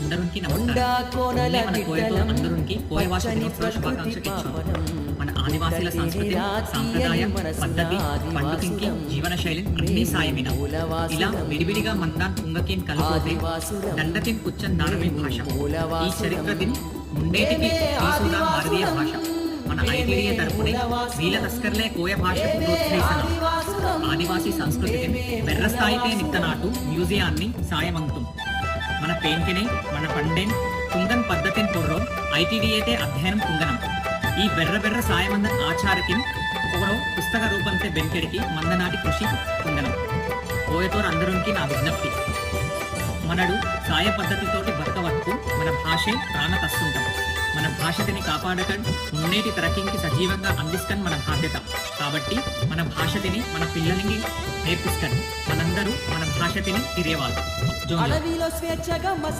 అందరికి అందరికి. మన ఆదివాసీల సంస్కృతి సాంప్రదాయం మనసున పద్ధతి పండుకింకి ఆదివాసులం. జీవన శైలి అన్ని సాయమిన? మూలవాసులం. ఇలా విడివిడిగా మందాన్ కుంగకిన్ కలుపుతే ఆదివాసులం. దండకిన్ కుచ్చన్ దానమే భాష. ఈ మూలవాసులం. చరిత్రదిన్ ఉండేటికి మేమే తీసుదా భారతీయ భాష. మన ఐటీడీఏ తరపునే వీల తస్కర్లే కోయ భాషకు ప్రోత్సహిస్తున్నారు ఆదివాసీ సంస్కృతికి స్థాయితే నిత్తనాటు మ్యూజియాన్ని సాయమంగుతుంది. మన పెయింటినే మన పండెన్ కుంగన్ పద్ధతిని తొర్రో ఐటీడీఏతే అధ్యయనం కుంగనం. ఈ బెర్ర బెర్ర సాయమందన్ ఆచారకిన్ ఒకరో పుస్తక రూపంతే బెంకెడికి మందనాటి కృషి కుంగనం. పోయేతోరు అందరికి నా విజ్ఞప్తి. మనడు సాయ పద్ధతితోటి బతకవత్తు మన భాషే ప్రాణ తస్తుంటాం మన భాషతిని కాపాడకం మున్నేటి తరకింకి సజీవంగా అందిస్తాను మన బాధ్యత. కాబట్టి మన భాషతిని మన పిల్లలకి నేర్పిస్తాను మనందరూ మన భాషతిని తిరేవాళ్ళు జోహార్. అడవిలో స్వేచ్ఛగా మసి